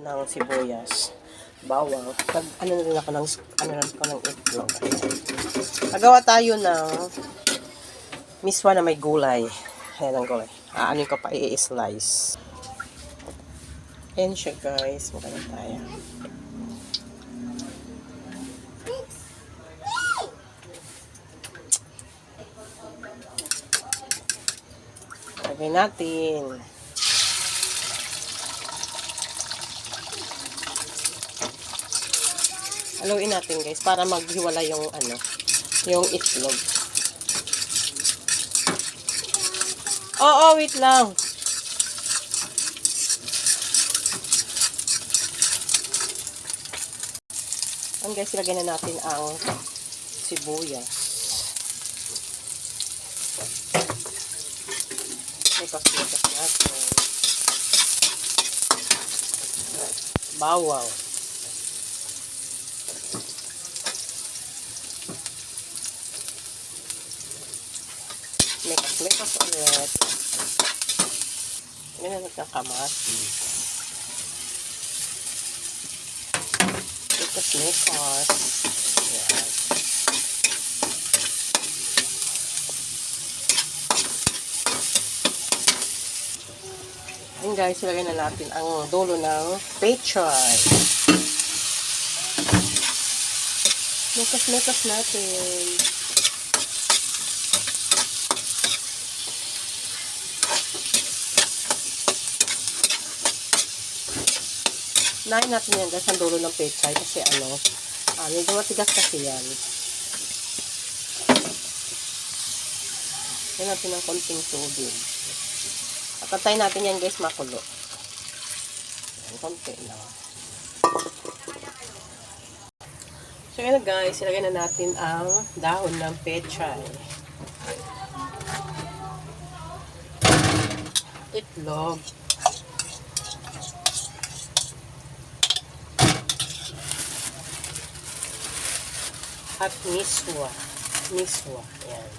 ng sibuyas, bawang, pag ano na rin ako ng, ano na ako ng itlog. Nagawa tayo ng miswa na may gulay. Ayan ang gulay. Aanin ko pa i-slice. Ayan siya guys. Maganda tayo. Lagay natin. Haluin natin guys para maghiwala yung ano, yung itlog. Oo, wait lang. Ang guys, ilagay na natin ang sibuyas. Ipas-ipas natin. Bawang. Mekas-mekas ulit. Ganyan nagkakamatis. Mekas-mekas. Ayan. Ayan guys, ilagay na natin ang dulo ng pechay. Mekas-mekas natin. Nain natin yan guys, ang dulo ng pechay kasi ano, ah, medyo matigas kasi yan. Yan natin ng konting tubig. At antayin natin yan guys makulo. Yan, konti lang. So na guys, ilagay na natin ang dahon ng pechay. Itlog. At miswa. Miswa. Yan.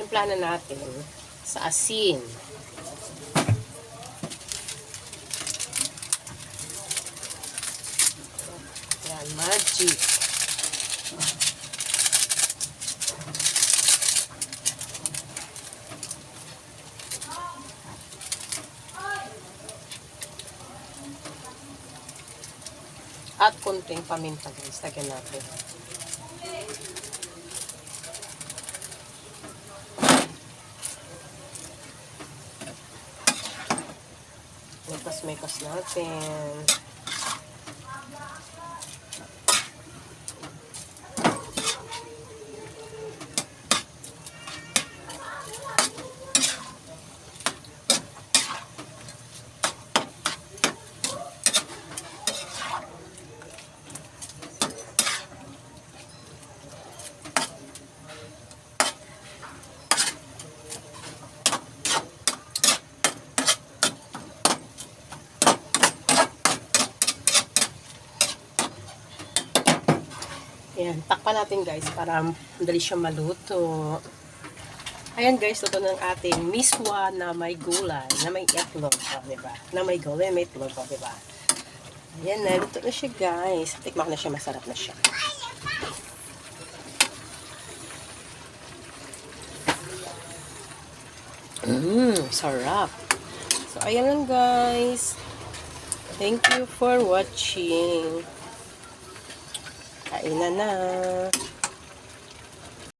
Timplahan na natin sa asin. Yan, magic. At konting paminta guys, lagyan natin. Mekas-mekas natin. Ayan, takpan natin guys para madali siya maluto. Ayan guys, ito ng ating miswa na may gulay, na may itlog, oh, di ba? Na may gulay, may itlog, oh, di ba? Ayan na, luto na siya guys. Tikman ko na siya, masarap na siya. Mmm, sarap. So, ayan lang guys. Thank you for watching. Kain na na.